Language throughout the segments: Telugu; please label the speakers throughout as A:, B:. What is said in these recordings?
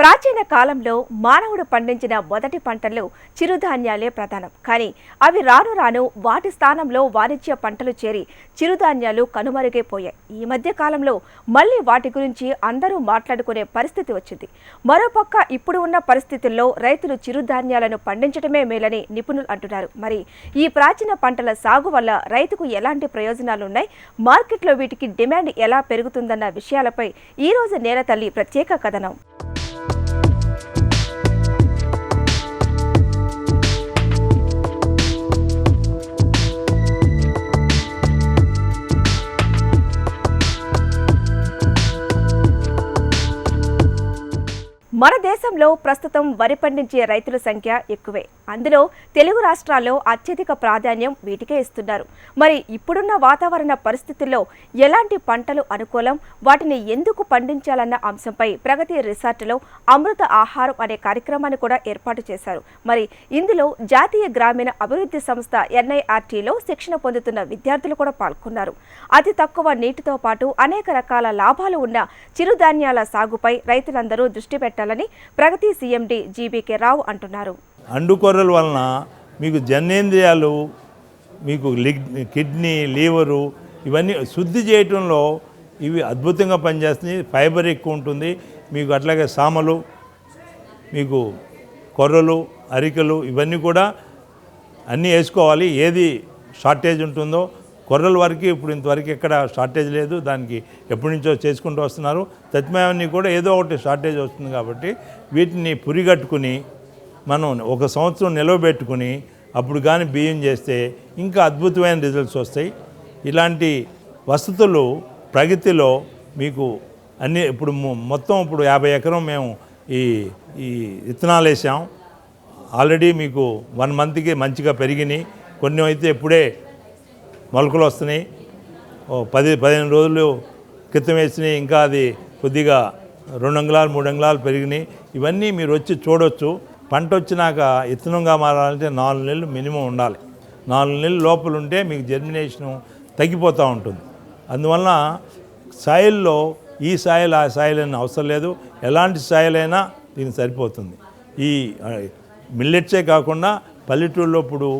A: ప్రాచీన కాలంలో మానవుడు పండించిన మొదటి పంటలు చిరుధాన్యాలే ప్రధానం. కానీ అవి రాను రాను వాటి స్థానంలో వాణిజ్య పంటలు చేరి చిరుధాన్యాలు కనుమరుగైపోయాయి. ఈ మధ్య కాలంలో మళ్ళీ వాటి గురించి అందరూ మాట్లాడుకునే పరిస్థితి వచ్చింది. మరోపక్క ఇప్పుడు ఉన్న పరిస్థితుల్లో రైతులు చిరుధాన్యాలను పండించడమే మేలని నిపుణులు అంటున్నారు. మరి ఈ ప్రాచీన పంటల సాగు వల్ల రైతుకు ఎలాంటి ప్రయోజనాలున్నాయి? మార్కెట్లో వీటికి డిమాండ్ ఎలా పెరుగుతుందన్న విషయాలపై ఈ రోజు నేల తల్లి ప్రత్యేక కథనం. దేశంలో ప్రస్తుతం వరి పండించే రైతుల సంఖ్య ఎక్కువే. అందులో తెలుగు రాష్ట్రాల్లో అత్యధిక ప్రాధాన్యం వీటికే ఇస్తున్నారు. మరి ఇప్పుడున్న వాతావరణ పరిస్థితుల్లో ఎలాంటి పంటలు అనుకూలం? వాటిని ఎందుకు పండించాలన్న అంశంపై ప్రగతి రిసార్ట్లో అమృత ఆహారం అనే కార్యక్రమాన్ని కూడా ఏర్పాటు చేశారు. మరి ఇందులో జాతీయ గ్రామీణ అభివృద్ధి సంస్థ ఎన్ఐఆర్టీలో శిక్షణ పొందుతున్న విద్యార్థులు కూడా పాల్గొన్నారు. అతి తక్కువ నీటితో పాటు అనేక రకాల లాభాలు ఉన్న చిరుధాన్యాల సాగుపై రైతులందరూ దృష్టి పెట్టాలని ప్రగతి సీఎండి జీబీకే రావు అంటున్నారు.
B: అండుకొర్రల వలన మీకు జన్నేంద్రియాలు మీకు లిగ్ కిడ్నీ లీవరు ఇవన్నీ శుద్ధి చేయటంలో ఇవి అద్భుతంగా పనిచేస్తుంది ఫైబర్ ఎక్కువ ఉంటుంది. మీకు అట్లాగే సామలు మీకు కొర్రలు అరికలు ఇవన్నీ కూడా అన్నీ వేసుకోవాలి. ఏది షార్టేజ్ ఉంటుందో కొర్రల వరకు ఇప్పుడు ఇంతవరకు ఎక్కడ షార్టేజ్ లేదు. దానికి ఎప్పటి నుంచో చేసుకుంటూ వస్తున్నారు. తత్మయాన్ని కూడా ఏదో ఒకటి షార్టేజ్ వస్తుంది కాబట్టి వీటిని పురిగట్టుకుని మనం ఒక సంవత్సరం నిలవబెట్టుకుని అప్పుడు కానీ బియ్యం చేస్తే ఇంకా అద్భుతమైన రిజల్ట్స్ వస్తాయి. ఇలాంటి వసతులు ప్రగతిలో మీకు అన్ని ఇప్పుడు మొత్తం ఇప్పుడు యాభై ఎకరం మేము ఈ ఈ విత్తనాలు వేసాం. ఆల్రెడీ మీకు వన్ మంత్కి మంచిగా పెరిగినాయి. కొన్ని అయితే ఇప్పుడే మొలకలు వస్తున్నాయి. ఓ పది పదిహేను రోజులు క్రితం వేసినాయి ఇంకా అది కొద్దిగా రెండు అంగుళాలు మూడు అంగుళాలు పెరిగినాయి. ఇవన్నీ మీరు వచ్చి చూడొచ్చు. పంట వచ్చినాక ఇత్తనంగా మారాలంటే నాలుగు నెలలు మినిమం ఉండాలి. నాలుగు నెలలు లోపల ఉంటే మీకు జర్మినేషన్ తగ్గిపోతూ ఉంటుంది. అందువలన సాయిల్లో ఈ సాయిల్ ఆ సాయిల్ అని అవసరం లేదు. ఎలాంటి సాయిల్ అయినా దీనికి సరిపోతుంది. ఈ మిల్లెట్సే కాకుండా పల్లెటూళ్ళలో ఇప్పుడు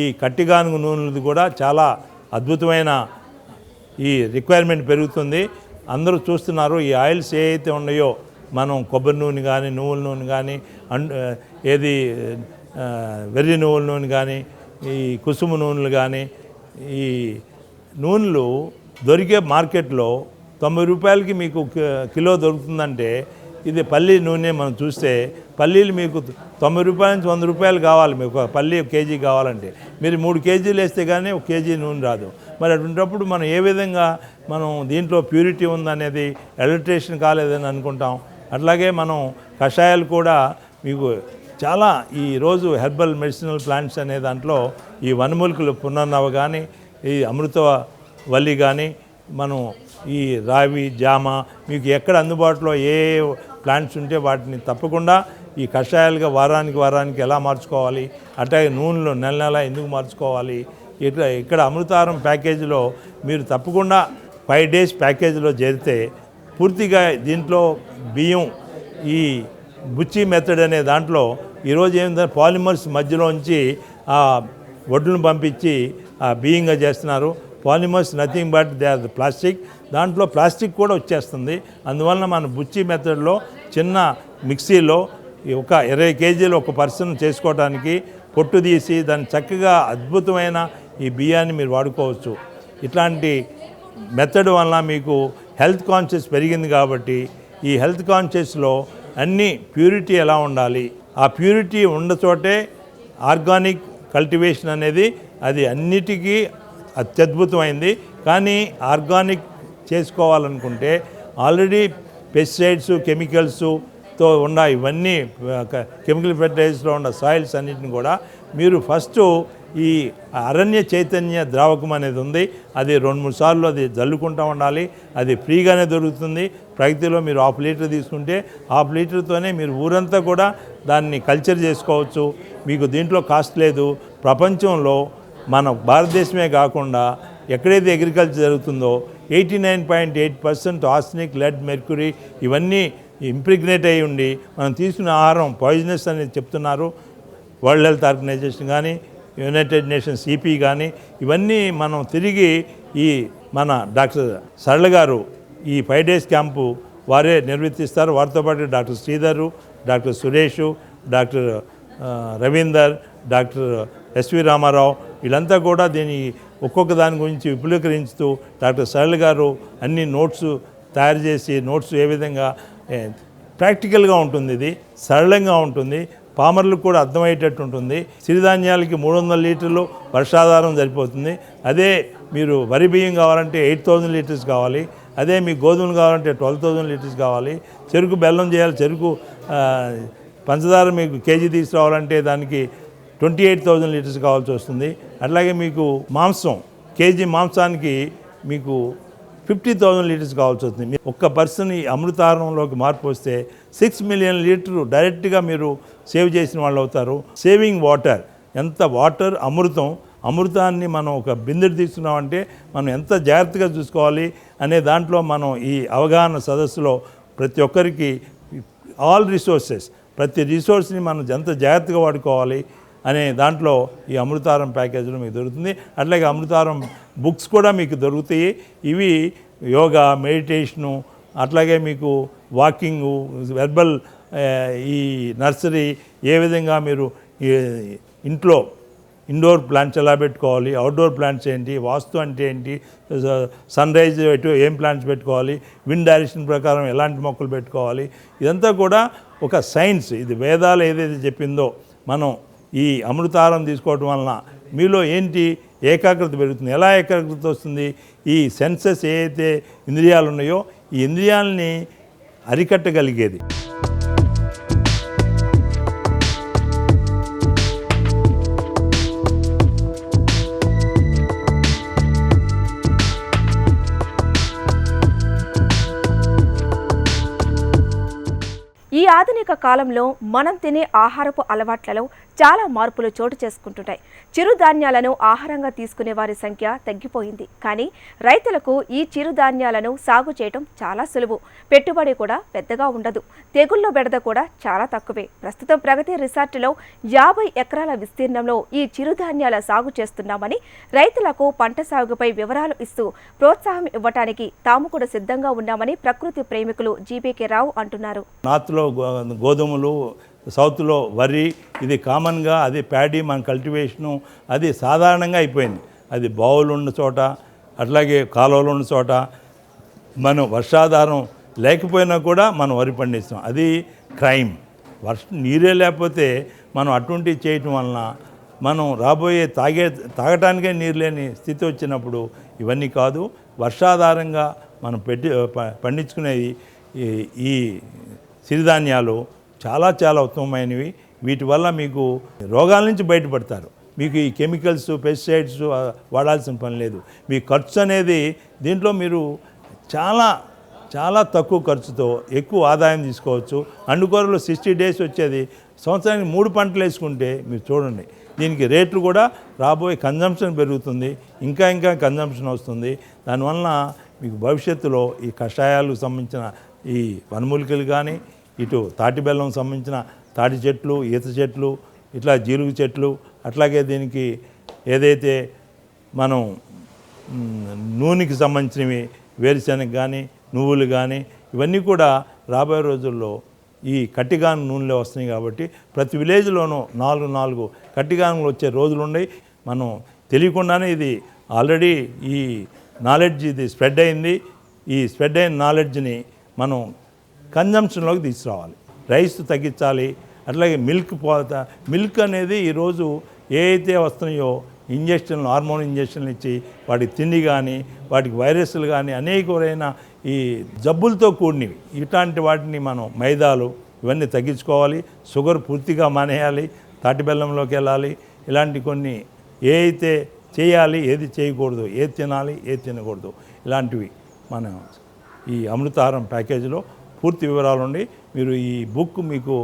B: ఈ కట్టిగానుగు నూనెలది కూడా చాలా అద్భుతమైన ఈ రిక్వైర్మెంట్ పెరుగుతుంది. అందరూ చూస్తున్నారు ఈ ఆయిల్స్ ఏ అయితే ఉన్నాయో మనం కొబ్బరి నూనె కానీ నువ్వుల నూనె కానీ అండ్ ఏది వెర్రి నువ్వుల నూనె కానీ ఈ కుసుమ నూనెలు కానీ ఈ నూనెలు దొరికే మార్కెట్లో తొంభై రూపాయలకి మీకు కి- కిలో దొరుకుతుందంటే ఇది పల్లి నూనె మనం చూస్తే పల్లీలు మీకు తొంభై రూపాయల నుంచి వంద రూపాయలు కావాలి మీకు. పల్లీ కేజీ కావాలంటే. మీరు మూడు కేజీలు వేస్తే కానీ ఒక కేజీ నూనె రాదు. మరి అటువంటిప్పుడు మనం ఏ విధంగా మనం దీంట్లో ప్యూరిటీ ఉందనేది ఎలక్ట్రేషన్ కాలేదని అనుకుంటాం. అట్లాగే మనం కషాయాలు కూడా మీకు చాలా ఈ రోజు హెర్బల్ మెడిసినల్ ప్లాంట్స్ అనే దాంట్లో ఈ వనమూలికలు పునర్నవ కానీ ఈ అమృత వల్లి కానీ మనం ఈ రావి జామ మీకు ఎక్కడ అందుబాటులో ఏ ప్లాంట్స్ ఉంటే వాటిని తప్పకుండా ఈ కషాయాలుగా వారానికి వారానికి ఎలా మార్చుకోవాలి? అట్లాగే నూనెలో నెల నెల ఎందుకు మార్చుకోవాలి? ఇట్లా ఇక్కడ అమృతారం ప్యాకేజీలో మీరు తప్పకుండా ఫైవ్ డేస్ ప్యాకేజీలో చేరితే పూర్తిగా దీంట్లో బియ్యం ఈ బుచ్చి మెథడ్ అనే దాంట్లో ఈరోజు ఏంటంటే పాలిమర్స్ మధ్యలోంచి ఆ వడ్లను పంపించి ఆ బియ్యంగా చేస్తున్నారు. Polymers nothing but they are plastic. దాంట్లో ప్లాస్టిక్ కూడా వచ్చేస్తుంది. అందువలన మన బుచ్చి మెథడ్లో చిన్న మిక్సీలో ఒక ఇరవై కేజీలు ఒక పర్సన్ చేసుకోవడానికి పొట్టు తీసి దాన్ని చక్కగా అద్భుతమైన ఈ బియ్యాన్ని మీరు వాడుకోవచ్చు. ఇట్లాంటి మెథడ్ వల్ల మీకు హెల్త్ కాన్షియస్ పెరిగింది కాబట్టి ఈ హెల్త్ కాన్షియస్లో అన్ని ప్యూరిటీ ఎలా ఉండాలి? ఆ ప్యూరిటీ ఉన్న చోటే ఆర్గానిక్ కల్టివేషన్ అనేది అది అన్నిటికీ అత్యద్భుతమైంది. కానీ ఆర్గానిక్ చేసుకోవాలనుకుంటే ఆల్రెడీ పెస్టిసైడ్స్ కెమికల్స్ తో ఉన్న ఇవన్నీ కెమికల్ ఫెర్టిలైజర్స్లో ఉన్న సాయిల్స్ అన్నిటిని కూడా మీరు ఫస్ట్ ఈ అరణ్య చైతన్య ద్రావకం అనేది ఉంది. అది రెండు మూడు సార్లు అది జల్లుకుంటూ ఉండాలి. అది ఫ్రీగానే దొరుకుతుంది. ప్రగతిలో మీరు హాఫ్ లీటర్ తీసుకుంటే హాఫ్ లీటర్తోనే మీరు ఊరంతా కూడా దాన్ని కల్చర్ చేసుకోవచ్చు. మీకు దీంట్లో కాస్ట్ లేదు. ప్రపంచంలో మన భారతదేశమే కాకుండా ఎక్కడైతే అగ్రికల్చర్ జరుగుతుందో eighty nine point eight percent arsenic lead mercury ఇవన్నీ ఇంప్రిగ్నేట్ అయి ఉండి మనం తీసుకున్న ఆహారం పాయిజనస్ అనేది చెప్తున్నారు. వరల్డ్ హెల్త్ ఆర్గనైజేషన్ కానీ యునైటెడ్ నేషన్స్ ఈపీ కానీ ఇవన్నీ మనం తిరిగి ఈ మన డాక్టర్ సరళ గారు ఈ ఫైవ్ డేస్ క్యాంపు వారే నిర్వర్తిస్తారు వారితో పాటు doctor Sridhar doctor Suresh doctor Ravinder doctor SV Ramarao వీళ్ళంతా కూడా దీని ఒక్కొక్క దాని గురించి విపులీకరించుతూ డాక్టర్ సరళ గారు అన్ని నోట్స్ తయారు చేసి నోట్స్ ఏ విధంగా ప్రాక్టికల్గా ఉంటుంది ఇది సరళంగా ఉంటుంది పామర్లకు కూడా అర్థమయ్యేటట్టు ఉంటుంది. సిరిధాన్యాలకి మూడు వందల లీటర్లు వర్షాధారం సరిపోతుంది. అదే మీరు వరి బియ్యం కావాలంటే ఎయిట్ థౌజండ్ లీటర్స్ కావాలి. అదే మీకు గోధుమలు కావాలంటే ట్వెల్వ్ థౌజండ్ లీటర్స్ కావాలి. చెరుకు బెల్లం చేయాలి చెరుకు పంచదార మీకు కేజీ తీసుకురావాలంటే దానికి ట్వంటీ ఎయిట్ థౌజండ్ లీటర్స్ కావాల్సి వస్తుంది. అట్లాగే మీకు మాంసం కేజీ మాంసానికి మీకు ఫిఫ్టీ థౌజండ్ లీటర్స్ కావాల్సి వస్తుంది ఒక్క పర్సన్ ఈ అమృతారంలోకి మార్పు వస్తే సిక్స్ మిలియన్ లీటర్ డైరెక్ట్గా మీరు సేవ్ చేసిన వాళ్ళు అవుతారు సేవింగ్ వాటర్. ఎంత వాటర్? అమృతం. అమృతాన్ని మనం ఒక బిందెడు తీసుకున్నామంటే మనం ఎంత జాగ్రత్తగా చూసుకోవాలి అనే దాంట్లో మనం ఈ అవగాహన సదస్సులో ప్రతి ఒక్కరికి ఆల్ రిసోర్సెస్ ప్రతి రిసోర్స్ని మనం ఎంత జాగ్రత్తగా వాడుకోవాలి అనే దాంట్లో ఈ అమృతారం ప్యాకేజీలో మీకు దొరుకుతుంది. అట్లాగే అమృతారం బుక్స్ కూడా మీకు దొరుకుతాయి. ఇవి యోగా మెడిటేషను అట్లాగే మీకు వాకింగు వెర్బల్ ఈ నర్సరీ ఏ విధంగా మీరు ఈ ఇంట్లో ఇండోర్ ప్లాంట్స్ ఎలా పెట్టుకోవాలి అవుట్డోర్ ప్లాంట్స్ ఏంటి వాస్తు అంటే ఏంటి సన్ రైజ్ ఎటు ఏం ప్లాంట్స్ పెట్టుకోవాలి విండ్ డైరెక్షన్ ప్రకారం ఎలాంటి మొక్కలు పెట్టుకోవాలి ఇదంతా కూడా ఒక సైన్స్. ఇది వేదాలు ఏదైతే చెప్పిందో మనం ఈ అమృతారం తీసుకోవడం వలన మీలో ఏంటి ఏకాగ్రత పెరుగుతుంది? ఎలా ఏకాగ్రత వస్తుంది? ఈ సెన్సెస్ ఏ అయితే ఇంద్రియాలు ఉన్నాయో ఈ ఇంద్రియాలని అరికట్టగలిగేది.
A: ఆధునిక కాలంలో మనం తినే ఆహారపు అలవాట్లలో చాలా మార్పులు చోటు చేసుకుంటున్నాయి చిరుధాన్యాలను ఆహారంగా తీసుకునే వారి సంఖ్య తగ్గిపోయింది. కానీ రైతులకు ఈ చిరుధాన్యాలను సాగు చేయడం చాలా సులువు. పెట్టుబడి కూడా పెద్దగా ఉండదు. తెగుళ్ళ బెడద కూడా చాలా తక్కువే. ప్రస్తుతం ప్రగతి రిసార్ట్లో యాభై ఎకరాల విస్తీర్ణంలో ఈ చిరుధాన్యాల సాగు చేస్తున్నామని రైతులకు పంట సాగుపై వివరాలు ఇస్తూ ప్రోత్సాహం ఇవ్వటానికి తాము కూడా సిద్ధంగా ఉన్నామని ప్రకృతి ప్రేమికులు జీబీకే రావు అంటున్నారు.
B: నార్త్లో గోధుమలు సౌత్లో వరి ఇది కామన్గా అది ప్యాడీ మన కల్టివేషను అది సాధారణంగా అయిపోయింది. అది బావులు ఉన్న చోట అట్లాగే కాలువలు ఉన్న చోట మనం వర్షాధారం లేకపోయినా కూడా మనం వరి పండిస్తాం. అది క్రైమ్. వర్ష నీరే లేకపోతే మనం అటువంటివి చేయటం వలన మనం రాబోయే తాగే తాగటానికే నీరు లేని స్థితి వచ్చినప్పుడు ఇవన్నీ కాదు వర్షాధారంగా మనం పెట్టి ప- పండించుకునేది ఈ- ఈ సిరిధాన్యాలు చాలా చాలా ఉత్తమమైనవి. వీటి వల్ల మీకు రోగాల నుంచి బయటపడతారు. మీకు ఈ కెమికల్స్ పెస్టిసైడ్స్ వాడాల్సిన పని లేదు. మీ ఖర్చు అనేది దీంట్లో మీరు చాలా చాలా తక్కువ ఖర్చుతో ఎక్కువ ఆదాయం తీసుకోవచ్చు. అండుకూరలో సిక్స్టీ డేస్ వచ్చేది. సంవత్సరానికి మూడు పంటలు వేసుకుంటే మీరు చూడండి. దీనికి రేట్లు కూడా రాబోయే కన్జంప్షన్ పెరుగుతుంది. ఇంకా ఇంకా కన్జంప్షన్ వస్తుంది. దానివల్ల మీకు భవిష్యత్తులో ఈ కషాయాలకు సంబంధించిన ఈ వనమూలికలు కానీ ఇటు తాటి బెల్లం సంబంధించిన తాటి చెట్లు ఈత చెట్లు ఇట్లా జీలుగు చెట్లు అట్లాగే దీనికి ఏదైతే మనం నూనెకి సంబంధించినవి వేరుశనగ కానీ నువ్వులు కానీ ఇవన్నీ కూడా రాబోయే రోజుల్లో ఈ కట్టిగాను నూనెలో వస్తున్నాయి కాబట్టి ప్రతి విలేజ్లోనూ నాలుగు నాలుగు కట్టిగానులు వచ్చే రోజులు ఉన్నాయి. మనం తెలియకుండానే ఇది ఆల్రెడీ ఈ నాలెడ్జ్ ఇది స్ప్రెడ్ అయింది. ఈ స్ప్రెడ్ అయిన నాలెడ్జ్ని మనం కన్జంప్షన్లోకి తీసుకురావాలి. రైస్ తగ్గించాలి అట్లాగే మిల్క్ పోత మిల్క్ అనేది ఈరోజు ఏ అయితే వస్తున్నాయో ఇంజక్షన్లు హార్మోన్ ఇంజక్షన్లు ఇచ్చి వాటికి తిండి కానీ వాటికి వైరస్లు కానీ అనేకమైన ఈ జబ్బులతో కూడినవి. ఇట్లాంటి వాటిని మనం మైదాలు ఇవన్నీ తగ్గించుకోవాలి. షుగర్ పూర్తిగా మానేయాలి. తాటి బెల్లంలోకి వెళ్ళాలి. ఇలాంటి కొన్ని ఏ అయితే చేయాలి ఏది చేయకూడదు ఏది తినాలి ఏది తినకూడదు ఇలాంటివి మనం ఈ అమృతాహారం ప్యాకేజీలో పూర్తి వివరాలు ఉండి మీరు ఈ బుక్ మీకు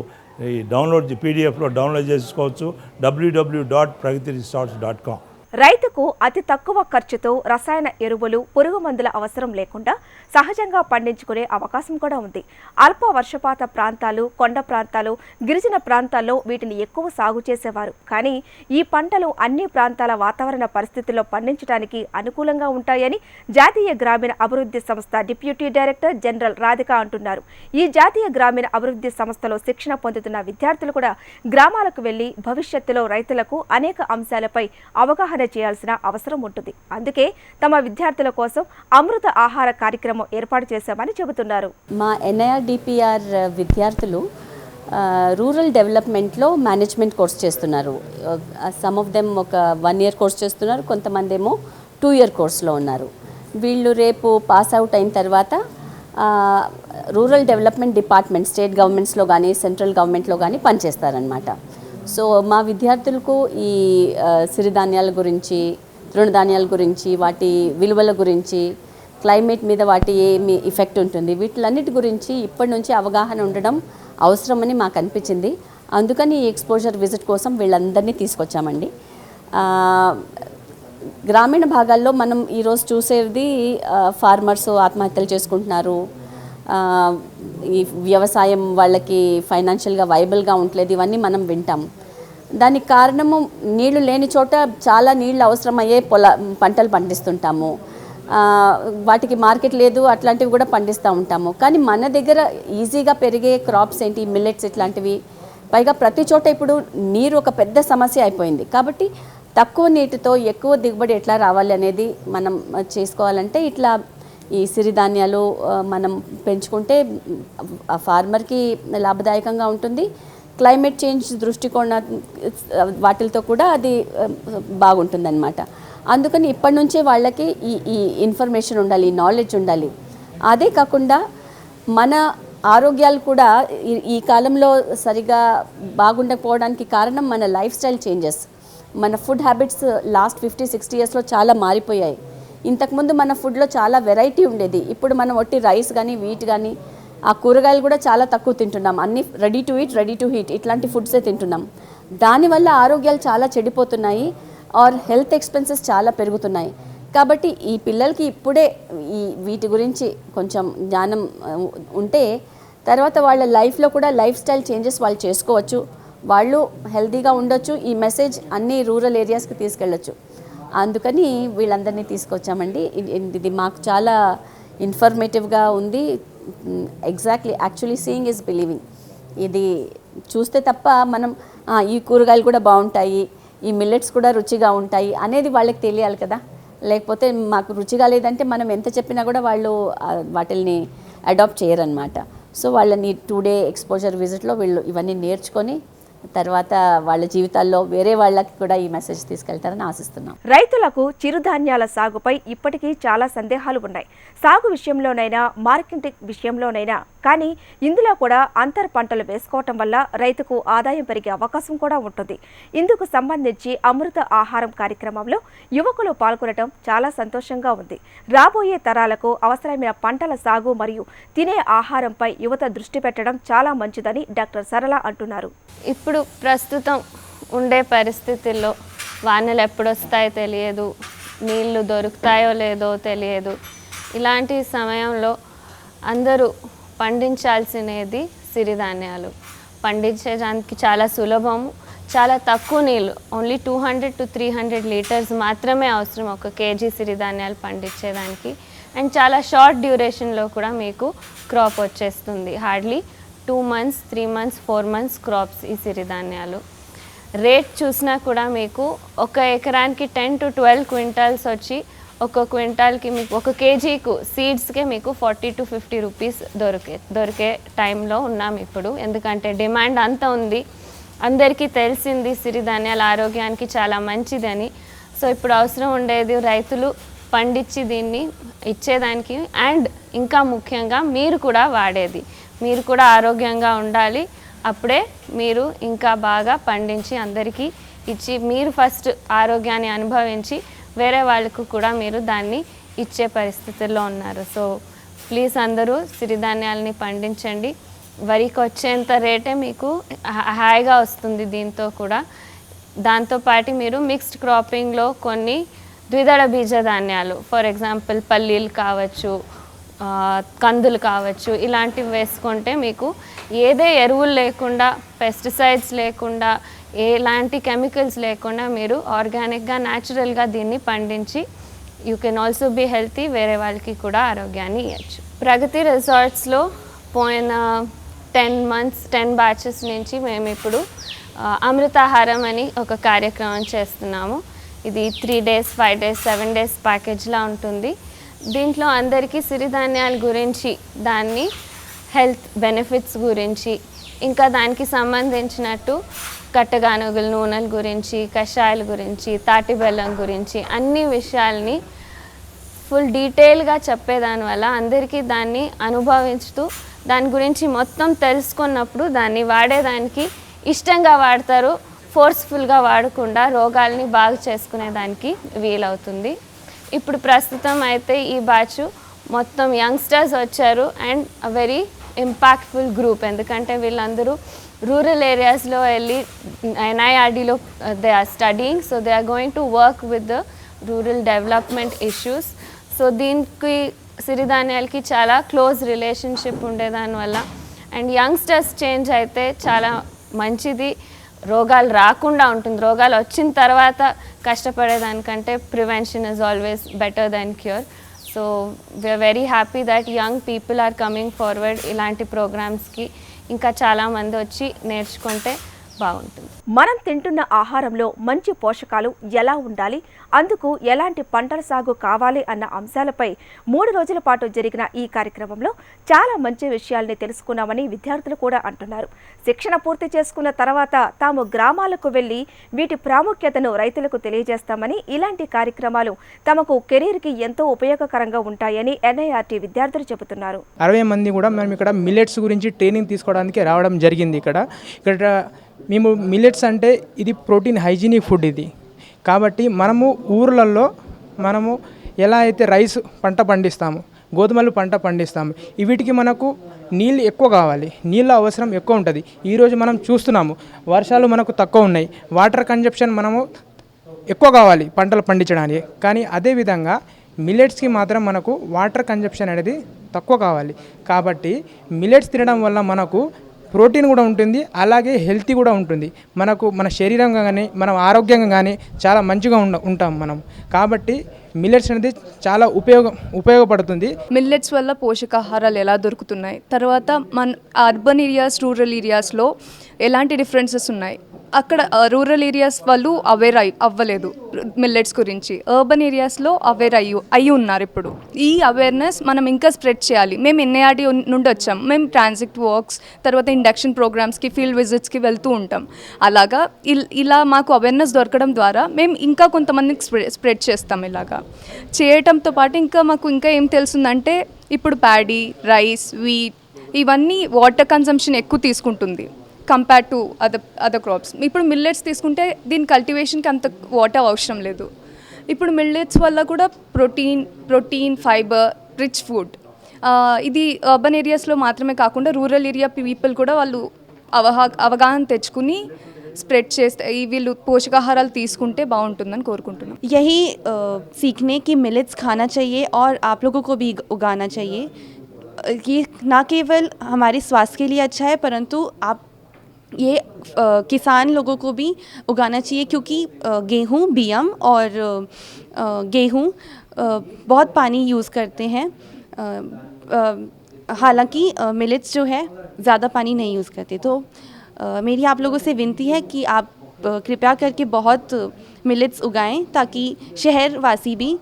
B: ఈ డౌన్లోడ్ పీడిఎఫ్లో డౌన్లోడ్ చేసుకోవచ్చు WWW dot Pragati resorts dot com
A: రైతుకు అతి తక్కువ ఖర్చుతో రసాయన ఎరువులు పురుగు మందుల అవసరం లేకుండా సహజంగా పండించుకునే అవకాశం కూడా ఉంది. అల్ప వర్షపాత ప్రాంతాలు కొండ ప్రాంతాలు గిరిజన ప్రాంతాల్లో వీటిని ఎక్కువ సాగు చేసేవారు. కానీ ఈ పంటలు అన్ని ప్రాంతాల వాతావరణ పరిస్థితుల్లో పండించడానికి అనుకూలంగా ఉంటాయని జాతీయ గ్రామీణ అభివృద్ధి సంస్థ డిప్యూటీ డైరెక్టర్ జనరల్ రాధిక అంటున్నారు. ఈ జాతీయ గ్రామీణ అభివృద్ధి సంస్థలో శిక్షణ పొందుతున్న విద్యార్థులు కూడా గ్రామాలకు వెళ్ళి భవిష్యత్తులో రైతులకు అనేక అంశాలపై అవగాహన చేయాల్సిన అవసరం ఉంటుంది. అందుకే తమ విద్యార్థుల కోసం అమృత ఆహార కార్యక్రమం ఏర్పాటు చేశామని చెబుతున్నారు.
C: మా ఎన్ఐఆర్ విద్యార్థులు రూరల్ డెవలప్మెంట్లో మేనేజ్మెంట్ కోర్స్ చేస్తున్నారు. సమ్ ఆఫ్ దెమ్ ఒక వన్ ఇయర్ కోర్స్ చేస్తున్నారు కొంతమంది ఏమో టూ ఇయర్ కోర్స్లో ఉన్నారు. వీళ్ళు రేపు పాస్ అవుట్ అయిన తర్వాత రూరల్ డెవలప్మెంట్ డిపార్ట్మెంట్ స్టేట్ గవర్నమెంట్స్లో కానీ సెంట్రల్ గవర్నమెంట్లో కానీ పనిచేస్తారనమాట సో మా విద్యార్థులకు ఈ సిరిధాన్యాల గురించి తృణధాన్యాల గురించి వాటి విలువల గురించి క్లైమేట్ మీద వాటి ఏమి ఇఫెక్ట్ ఉంటుంది వీటిలన్నిటి గురించి ఇప్పటి నుంచి అవగాహన ఉండడం అవసరమని మాకు అనిపించింది. అందుకని ఈ ఎక్స్పోజర్ విజిట్ కోసం వీళ్ళందరినీ తీసుకొచ్చామండి. గ్రామీణ భాగాల్లో మనం ఈరోజు చూసేది ఫార్మర్స్ ఆత్మహత్యలు చేసుకుంటున్నారు ఈ వ్యవసాయం వాళ్ళకి ఫైనాన్షియల్గా వైబుల్గా ఉండలేదు ఇవన్నీ మనం వింటాం. దానికి కారణము నీళ్ళు లేని చోట చాలా నీళ్ళు అవసరమయ్యే పొల పంటలు పండిస్తుంటాము. వాటికి మార్కెట్ లేదు అట్లాంటివి కూడా పండిస్తూ ఉంటాము. కానీ మన దగ్గర ఈజీగా పెరిగే క్రాప్స్ ఏంటి మిల్లెట్స్ ఇట్లాంటివి. పైగా ప్రతి చోట ఇప్పుడు నీరు ఒక పెద్ద సమస్య అయిపోయింది. కాబట్టి తక్కువ నీటితో ఎక్కువ దిగుబడి ఎట్లా రావాలి అనేది మనం చేసుకోవాలంటే ఇట్లా ఈ సిరిధాన్యాలు మనం పెంచుకుంటే ఆ ఫార్మర్కి లాభదాయకంగా ఉంటుంది. క్లైమేట్ చేంజ్ దృష్టికోణ వాటితో కూడా అది బాగుంటుందన్నమాట. అందుకని ఇప్పటి నుంచే వాళ్ళకి ఈ ఈ ఇన్ఫర్మేషన్ ఉండాలి ఈ నాలెడ్జ్ ఉండాలి. అదే కాకుండా మన ఆరోగ్యాలు కూడా ఈ- ఈ కాలంలో సరిగా బాగుండకపోవడానికి కారణం మన లైఫ్ స్టైల్ చేంజెస్. మన food habits last fifty sixty ఇయర్స్లో చాలా మారిపోయాయి. ఇంతకుముందు మన ఫుడ్లో చాలా వెరైటీ ఉండేది. ఇప్పుడు మనం ఒట్టి రైస్ కానీ వీట్ కానీ ఆ కూరగాయలు కూడా చాలా తక్కువ తింటున్నాం. అన్ని ready to eat ready to heat ఇట్లాంటి ఫుడ్సే తింటున్నాం. దానివల్ల ఆరోగ్యాలు చాలా చెడిపోతున్నాయి. ఆర్ హెల్త్ ఎక్స్పెన్సెస్ చాలా పెరుగుతున్నాయి. కాబట్టి ఈ పిల్లలకి ఇప్పుడే ఈ వీటి గురించి కొంచెం జ్ఞానం ఉంటే తర్వాత వాళ్ళ లైఫ్లో కూడా లైఫ్ స్టైల్ చేంజెస్ వాళ్ళు చేసుకోవచ్చు. వాళ్ళు హెల్తీగా ఉండొచ్చు. ఈ మెసేజ్ అన్ని రూరల్ ఏరియాస్కి తీసుకెళ్ళొచ్చు. అందుకని వీళ్ళందరినీ తీసుకొచ్చామండి. ఇది- ఇది మాకు చాలా ఇన్ఫర్మేటివ్గా ఉంది. Exactly actually seeing is believing. ఇది చూస్తే తప్ప మనం ఈ కూరగాయలు కూడా బాగుంటాయి ఈ మిల్లెట్స్ కూడా రుచిగా ఉంటాయి అనేది వాళ్ళకి తెలియాలి కదా. లేకపోతే మాకు రుచిగా లేదంటే మనం ఎంత చెప్పినా కూడా వాళ్ళు వాటిల్ని అడాప్ట్ చేయరనమాట సో వాళ్ళని టూ డే ఎక్స్పోజర్ విజిట్లో వీళ్ళు ఇవన్నీ నేర్చుకొని తర్వాత వాళ్ళ జీవితాల్లో వేరే వాళ్ళకి కూడా ఈ మెసేజ్ తీసుకెళ్తారని ఆశిస్తున్నాం.
A: రైతులకు చిరుధాన్యాల సాగుపై ఇప్పటికీ చాలా సందేహాలు ఉన్నాయి. సాగు విషయంలోనైనా మార్కెటింగ్ విషయంలోనైనా కానీ ఇందులో కూడా అంతర్ పంటలు వేసుకోవటం వల్ల రైతుకు ఆదాయం పెరిగే అవకాశం కూడా ఉంటుంది. ఇందుకు సంబంధించి అమృత ఆహారం కార్యక్రమంలో యువకులు పాల్గొనడం చాలా సంతోషంగా ఉంది. రాబోయే తరాలకు అవసరమైన పంటల సాగు మరియు తినే ఆహారంపై యువత దృష్టి పెట్టడం చాలా మంచిదని డాక్టర్ సరళ అంటున్నారు.
D: ఇప్పుడు ప్రస్తుతం ఉండే పరిస్థితుల్లో వానలు ఎప్పుడొస్తాయో తెలియదు నీళ్ళు దొరుకుతాయో లేదో తెలియదు. ఇలాంటి సమయంలో అందరూ పండించాల్సినది సిరిధాన్యాలు. పండించేదానికి చాలా సులభము చాలా తక్కువ నీళ్ళు only two hundred to three hundred litres మాత్రమే అవసరం ఒక కేజీ సిరిధాన్యాలు పండించేదానికి అండ్ చాలా షార్ట్ డ్యూరేషన్లో కూడా మీకు క్రాప్ వచ్చేస్తుంది. Hardly two months three months four months crops ఈ సిరిధాన్యాలు. రేట్ చూసినా కూడా మీకు ఒక ఎకరానికి టెన్ టు ట్వెల్వ్ క్వింటాల్స్ వచ్చి ఒక క్వింటాల్కి మీకు ఒక కేజీకు సీడ్స్కే మీకు ఫార్టీ టు ఫిఫ్టీ రూపీస్ దొరికే దొరికే టైంలో ఉన్నాం ఇప్పుడు. ఎందుకంటే డిమాండ్ అంత ఉంది. అందరికీ తెలిసింది సిరిధాన్యాల ఆరోగ్యానికి చాలా మంచిదని. సో ఇప్పుడు అవసరం ఉండేది రైతులు పండించి దీన్ని ఇచ్చేదానికి అండ్ ఇంకా ముఖ్యంగా మీరు కూడా వాడేది. మీరు కూడా ఆరోగ్యంగా ఉండాలి. అప్పుడే మీరు ఇంకా బాగా పండించి అందరికీ ఇచ్చి మీరు ఫస్ట్ ఆరోగ్యాన్ని అనుభవించి వేరే వాళ్ళకు కూడా మీరు దాన్ని ఇచ్చే పరిస్థితుల్లో ఉన్నారు. సో ప్లీజ్ అందరూ సిరిధాన్యాలని పండించండి. వరికి వచ్చేంత రేటే మీకు హాయిగా వస్తుంది దీంతో కూడా. దాంతోపాటు మీరు మిక్స్డ్ క్రాపింగ్లో కొన్ని ద్విదళ బీజ ధాన్యాలు ఫర్ ఎగ్జాంపుల్ పల్లీలు కావచ్చు కందులు కావచ్చు ఇలాంటివి వేసుకుంటే మీకు ఏదే ఎరువులు లేకుండా పెస్టిసైడ్స్ లేకుండా ఎలాంటి కెమికల్స్ లేకుండా మీరు ఆర్గానిక్గా న్యాచురల్గా దీన్ని పండించి you can also be healthy వేరే వాళ్ళకి కూడా ఆరోగ్యాన్ని ఇవ్వచ్చు ప్రగతి రిసార్ట్స్లో పోయిన టెన్ మంత్స్ టెన్ బ్యాచెస్ నుంచి మేము ఇప్పుడు అమృతాహారం అని ఒక కార్యక్రమం చేస్తున్నాము. ఇది three days five days seven days ప్యాకేజ్లా ఉంటుంది. దీంట్లో అందరికీ సిరిధాన్యాల గురించి దాన్ని హెల్త్ బెనిఫిట్స్ గురించి ఇంకా దానికి సంబంధించినట్టు కట్టగానుగుల నూనెల గురించి కషాయాల గురించి తాటి బెల్లం గురించి అన్ని విషయాల్ని ఫుల్ డీటెయిల్గా చెప్పేదాని వల్ల అందరికీ దాన్ని అనుభవిస్తూ దాని గురించి మొత్తం తెలుసుకున్నప్పుడు దాన్ని వాడేదానికి ఇష్టంగా వాడతారు ఫోర్స్ఫుల్గా వాడకుండా రోగాల్ని బాగు చేసుకునేదానికి వీలవుతుంది. ఇప్పుడు ప్రస్తుతం అయితే ఈ బ్యాచ్ మొత్తం యంగ్స్టర్స్ వచ్చారు అండ్ వెరీ ఇంపాక్ట్ఫుల్ గ్రూప్ ఎందుకంటే వీళ్ళందరూ రూరల్ ఏరియాస్లో వెళ్ళి ఎన్ఐఆర్డీలో they are studying so they are going to work with the rural development issues so దీనికి సిరిధాన్యాలకి చాలా క్లోజ్ రిలేషన్షిప్ ఉండేదానివల్ల అండ్ యంగ్స్టర్స్ చేంజ్ అయితే చాలా మంచిది. రోగాలు రాకుండా ఉంటుంది. రోగాలు వచ్చిన తర్వాత కష్టపడేదానికంటే prevention is always better than cure so we are very happy that young people are coming forward ఇలాంటి ప్రోగ్రామ్స్కి ఇంకా చాలామంది వచ్చి నేర్చుకుంటే బాగుంటుంది.
A: మనం తింటున్న ఆహారంలో మంచి పోషకాలు ఎలా ఉండాలి? అందుకు ఎలాంటి పంటల సాగు కావాలి అన్న అంశాలపై మూడు రోజుల పాటు జరిగిన ఈ కార్యక్రమంలో చాలా మంచి విషయాల్ని తెలుసుకున్నామని విద్యార్థులు కూడా అంటున్నారు. శిక్షణ పూర్తి చేసుకున్న తర్వాత తాము గ్రామాలకు వెళ్ళి వీటి ప్రాముఖ్యతను రైతులకు తెలియజేస్తామని ఇలాంటి కార్యక్రమాలు తమకు కెరీర్కి ఎంతో ఉపయోగకరంగా ఉంటాయని ఎన్ఐఆర్టీ విద్యార్థులు చెబుతున్నారు.
E: అరవై మంది కూడా మేము ఇక్కడ మిల్లెట్స్ గురించి ట్రైనింగ్ తీసుకోవడానికి రావడం జరిగింది ఇక్కడ. ఇక్కడ మేము మిల్లెట్స్ అంటే ఇది ప్రోటీన్ హైజీనిక్ ఫుడ్ ఇది. కాబట్టి మనము ఊర్లలో మనము ఎలా అయితే రైస్ పంట పండిస్తాము గోధుమలు పంట పండిస్తాము వీటికి మనకు నీళ్ళు ఎక్కువ కావాలి. నీళ్ళ అవసరం ఎక్కువ ఉంటుంది. ఈరోజు మనం చూస్తున్నాము వర్షాలు మనకు తక్కువ ఉన్నాయి. వాటర్ కన్జప్షన్ మనము ఎక్కువ కావాలి పంటలు పండించడానికి. కానీ అదేవిధంగా మిల్లెట్స్కి మాత్రం మనకు వాటర్ కన్జప్షన్ అనేది తక్కువ కావాలి. కాబట్టి మిల్లెట్స్ తినడం వల్ల మనకు ప్రోటీన్ కూడా ఉంటుంది అలాగే హెల్తీ కూడా ఉంటుంది. మనకు మన శరీరంగా కానీ మనం ఆరోగ్యంగా కానీ చాలా మంచిగా ఉండ ఉంటాం మనం. కాబట్టి మిల్లెట్స్ అనేది చాలా ఉపయోగం ఉపయోగపడుతుంది.
F: మిల్లెట్స్ వల్ల పోషకాహారాలు ఎలా దొరుకుతున్నాయి? తర్వాత మన అర్బన్ ఏరియాస్ రూరల్ ఏరియాస్లో ఎలాంటి డిఫరెన్సెస్ ఉన్నాయి? అక్కడ రూరల్ ఏరియాస్ వాళ్ళు అవేర్ అయి అవ్వలేదు. మిల్లెట్స్ గురించి. అర్బన్ ఏరియాస్లో అవేర్ అయ్యి అయి ఉన్నారు ఇప్పుడు. ఈ అవేర్నెస్ మనం ఇంకా స్ప్రెడ్ చేయాలి. మేము ఎన్ఐఆర్డి నుండి వచ్చాం. మేము ట్రాన్సిట్ వర్క్స్ తర్వాత ఇండక్షన్ ప్రోగ్రామ్స్కి ఫీల్డ్ విజిట్స్కి వెళ్తూ ఉంటాం. అలాగా ఇల్- ఇలా మాకు అవేర్నెస్ దొరకడం ద్వారా మేము ఇంకా కొంతమందికి స్ప్రెడ్ స్ప్రెడ్ చేస్తాం ఇలాగా. చేయటంతో పాటు ఇంకా మాకు ఇంకా ఏం తెలుసుందంటే ఇప్పుడు ప్యాడీ రైస్ వీట్ ఇవన్నీ వాటర్ కన్సంప్షన్ ఎక్కువ తీసుకుంటుంది. compare to other other crops ఇప్పుడు మిల్లెట్స్ తీసుకుంటే దీని కల్టివేషన్కి అంత వాటర్ అవసరం లేదు ఇప్పుడు మిల్లెట్స్ వల్ల కూడా protein protein fibre rich food ఇది అర్బన్ ఏరియాస్లో మాత్రమే కాకుండా రూరల్ ఏరియా పీపుల్ కూడా వాళ్ళు అవహా అవగాహన తెచ్చుకుని స్ప్రెడ్ చేస్తే ఈ వీళ్ళు పోషకాహారాలు తీసుకుంటే బాగుంటుందని కోరుకుంటున్నాం
G: यही अ, सीखने कि मिलेट्स खाना चाहिए और आप लोगों को भी उगाना चाहिए अ, ये ना केवल हमारे स्वास्थ्य के लिए अच्छा है परंतु आप ये अ, किसान लोगों को भी उगाना चाहिए क्योंकि गेहूँ बियम और गेहूँ बहुत पानी यूज़ करते हैं। हालाँकि मिलेट्स जो है ज़्यादा पानी नहीं यूज़ करते। तो मेरी आप लोगों से विनती है कि आप कृपया करके बहुत मिलेट्स उगाएँ ताकि शहरवासी भी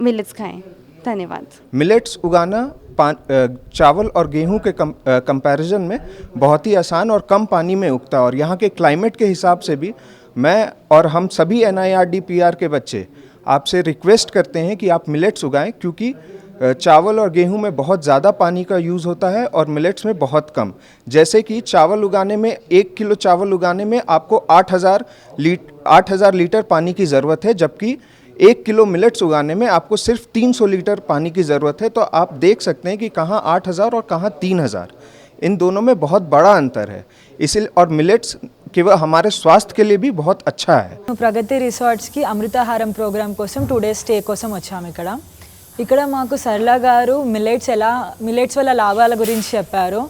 G: मिलेट्स खाएँ। धन्यवाद।
H: मिलेट्स उगाना चावल और गेहूँ के कम कंपैरिजन में बहुत ही आसान और कम पानी में उगता और यहाँ के क्लाइमेट के हिसाब से भी मैं और हम सभी एन आई के बच्चे आपसे रिक्वेस्ट करते हैं कि आप मिलेट्स उगाएँ क्योंकि चावल और गेहूँ में बहुत ज़्यादा पानी का यूज़ होता है और मिलेट्स में बहुत कम। जैसे कि चावल उगाने में, एक किलो चावल उगाने में आपको आठ हज़ार लीट, आठ हज़ार लीटर पानी की ज़रूरत है, जबकि एक किलो मिलेट्स उगाने में आपको सिर्फ 300 लीटर पानी की ज़रूरत है तो आप देख सकते हैं कि कहाँ 8000 और कहाँ 3000 इन दोनों में बहुत बड़ा अंतर है इसलिए और मिलेट्स केवल हमारे स्वास्थ्य के लिए भी बहुत अच्छा है
I: ప్రగతి రిసార్ట్స్కి అమృతాహారం ప్రోగ్రామ్ కోసం టూ డేస్ స్టే కోసం వచ్చాము ఇక్కడ ఇక్కడ మాకు సరళ గారు మిల్లెట్స్ ఎలా మిల్లెట్స్ వల్ల లాభాల గురించి చెప్పారు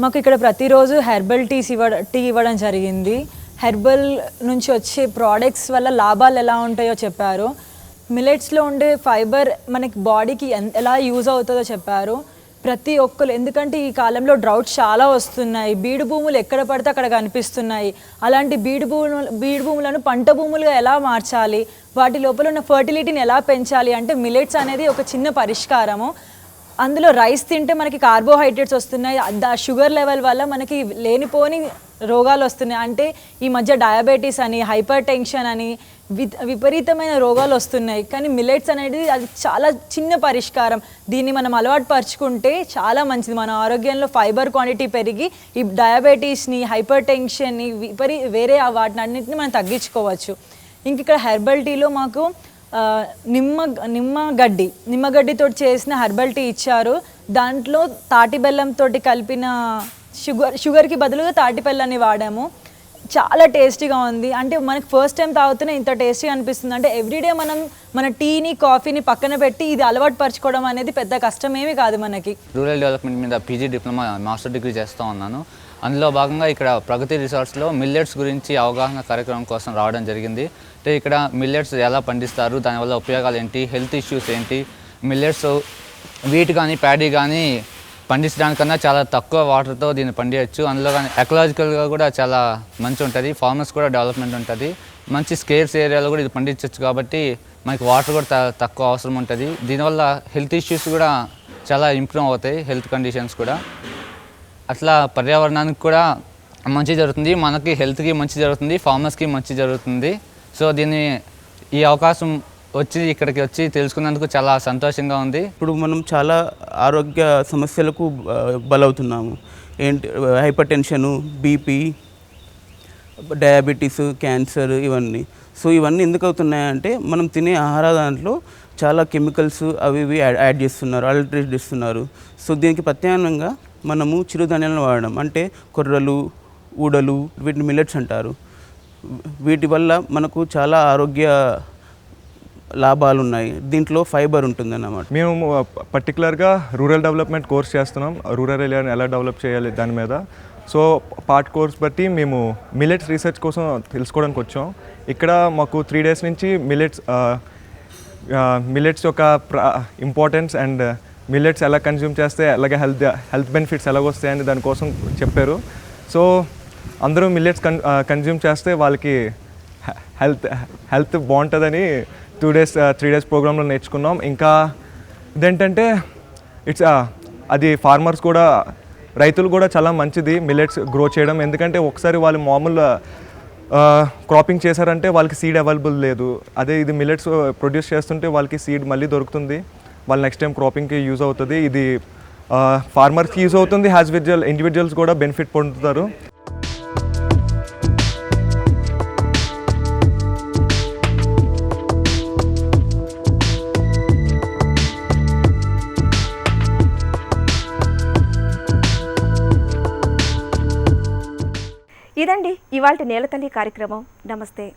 I: మాకు ఇక్కడ ప్రతిరోజు హెర్బల్ టీస్ ఇవ్వ టీ ఇవ్వడం జరిగింది హెర్బల్ నుంచి వచ్చే ప్రోడక్ట్స్ వల్ల లాభాలు ఎలా ఉంటాయో చెప్పారు. మిల్లెట్స్లో ఉండే ఫైబర్ మనకి బాడీకి ఎన్- ఎలా యూజ్ అవుతుందో చెప్పారు. ప్రతి ఒక్కరు ఎందుకంటే ఈ కాలంలో డ్రౌట్స్ చాలా వస్తున్నాయి. బీడు భూములు ఎక్కడ పడితే అక్కడ కనిపిస్తున్నాయి. అలాంటి బీడు భూములు బీడు భూములను పంట భూములుగా ఎలా మార్చాలి? వాటి లోపల ఉన్న ఫర్టిలిటీని ఎలా పెంచాలి? అంటే మిలెట్స్ అనేది ఒక చిన్న పరిష్కారము. అందులో రైస్ తింటే మనకి కార్బోహైడ్రేట్స్ వస్తున్నాయి. ఆ షుగర్ లెవెల్ వల్ల మనకి లేనిపోని రోగాలు వస్తున్నాయి. అంటే ఈ మధ్య డయాబెటీస్ అని హైపర్ టెన్షన్ అని విపరీతమైన రోగాలు వస్తున్నాయి. కానీ మిల్లెట్స్ అనేది అది చాలా చిన్న పరిష్కారం. దీన్ని మనం అలవాటు పరుచుకుంటే చాలా మంచిది. మన ఆరోగ్యంలో ఫైబర్ క్వాంటిటీ పెరిగి ఈ డయాబెటీస్ని హైపర్ టెన్షన్ని విపరీ వేరే వాటిని అన్నింటిని మనం తగ్గించుకోవచ్చు. ఇంక ఇక్కడ హెర్బల్ టీలో మాకు నిమ్మ నిమ్మ నిమ్మగడ్డి నిమ్మగడ్డితో చేసిన హెర్బల్ టీ ఇచ్చారు. దాంట్లో తాటి బెల్లంతో కలిపిన షుగర్ షుగర్కి బదులుగా తాటి వాడాము. చాలా టేస్టీగా ఉంది. అంటే మనకి ఫస్ట్ టైం తాగుతూనే ఇంత టేస్టీగా అనిపిస్తుంది. అంటే ఎవ్రీడే మనం మన టీని కాఫీని పక్కన పెట్టి ఇది అలవాటు పరచుకోవడం అనేది పెద్ద కష్టమేమీ కాదు మనకి.
J: రూరల్ డెవలప్మెంట్ మీద పీజీ డిప్లొమా మాస్టర్ డిగ్రీ చేస్తూ ఉన్నాను. అందులో భాగంగా ఇక్కడ ప్రగతి రిసార్ట్స్లో మిల్లెట్స్ గురించి అవగాహన కార్యక్రమం కోసం రావడం జరిగింది. అంటే ఇక్కడ మిల్లెట్స్ ఎలా పండిస్తారు దానివల్ల ఉపయోగాలు ఏంటి హెల్త్ ఇష్యూస్ ఏంటి మిల్లెట్స్ వీట్ కానీ ప్యాడీ కానీ పండించడానికన్నా చాలా తక్కువ వాటర్తో దీన్ని పండించవచ్చు అందులో కానీ ఎకలాజికల్గా కూడా చాలా మంచి ఉంటుంది ఫార్మర్స్ కూడా డెవలప్మెంట్ ఉంటుంది. మంచి స్కేర్స్ ఏరియాలో కూడా ఇది పండించవచ్చు కాబట్టి మనకి వాటర్ కూడా త- తక్కువ అవసరం ఉంటుంది. దీనివల్ల హెల్త్ ఇష్యూస్ కూడా చాలా ఇంప్రూవ్ అవుతాయి హెల్త్ కండిషన్స్ కూడా. అట్లా పర్యావరణానికి కూడా మంచి జరుగుతుంది. మనకి హెల్త్కి మంచి జరుగుతుంది ఫార్మర్స్కి మంచి జరుగుతుంది. సో దీన్ని ఈ అవకాశం వచ్చి ఇక్కడికి వచ్చి తెలుసుకున్నందుకు చాలా సంతోషంగా ఉంది.
K: ఇప్పుడు మనం చాలా ఆరోగ్య సమస్యలకు బలవుతున్నాము. ఏంటి hypertension BP diabetes cancer ఇవన్నీ. సో ఇవన్నీ ఎందుకు అవుతున్నాయంటే మనం తినే ఆహార దాంట్లో చాలా కెమికల్స్ అవి ఇవి యాడ్ చేస్తున్నారు ఆల్టరేట్ చేస్తున్నారు. సో దీనికి ప్రత్యామ్నాయంగా మనము చిరుధాన్యాలను వాడడం. అంటే కొర్రలు ఊడలు వీటిని మిల్లెట్స్ అంటారు. వీటి వల్ల మనకు చాలా ఆరోగ్య లాభాలు ఉన్నాయి దీంట్లో ఫైబర్ ఉంటుంది అన్నమాట
L: మేము పర్టికులర్గా రూరల్ డెవలప్మెంట్ కోర్స్ చేస్తున్నాం. రూరల్ ఏరియాని ఎలా డెవలప్ చేయాలి దాని మీద. సో పార్ట్ కోర్స్ బట్టి మేము మిల్లెట్స్ రీసెర్చ్ కోసం తెలుసుకోవడానికి వచ్చాం. ఇక్కడ మాకు త్రీ డేస్ నుంచి మిల్లెట్స్ మిల్లెట్స్ యొక్క ఇంపార్టెన్స్ అండ్ మిల్లెట్స్ ఎలా కన్జ్యూమ్ చేస్తే అలాగే హెల్త్ హెల్త్ బెనిఫిట్స్ ఎలా వస్తాయని దానికోసం చెప్పారు. సో అందరూ మిల్లెట్స్ కన్ కన్జ్యూమ్ చేస్తే వాళ్ళకి హెల్త్ హెల్త్ బాగుంటుందని టూ డేస్ త్రీ డేస్ ప్రోగ్రాంలో నేర్చుకున్నాం. ఇంకా ఇదేంటంటే ఇట్స్ uh, అది ఫార్మర్స్ కూడా రైతులు కూడా చాలా మంచిది మిల్లెట్స్ గ్రో చేయడం. ఎందుకంటే ఒకసారి వాళ్ళు మామూలు uh, క్రాపింగ్ చేశారంటే వాళ్ళకి సీడ్ అవైలబుల్ లేదు. అదే ఇది మిల్లెట్స్ ప్రొడ్యూస్ uh, చేస్తుంటే వాళ్ళకి సీడ్ మళ్ళీ దొరుకుతుంది. వాళ్ళు నెక్స్ట్ టైం క్రాపింగ్కి యూజ్ అవుతుంది. ఇది ఫార్మర్స్కి యూజ్ అవుతుంది. హ్యాజ్ విజువల్ ఇండివిజువల్స్ కూడా బెనిఫిట్ పొందుతారు.
A: ఇవాళ నేలతల్లి కార్యక్రమం. నమస్తే.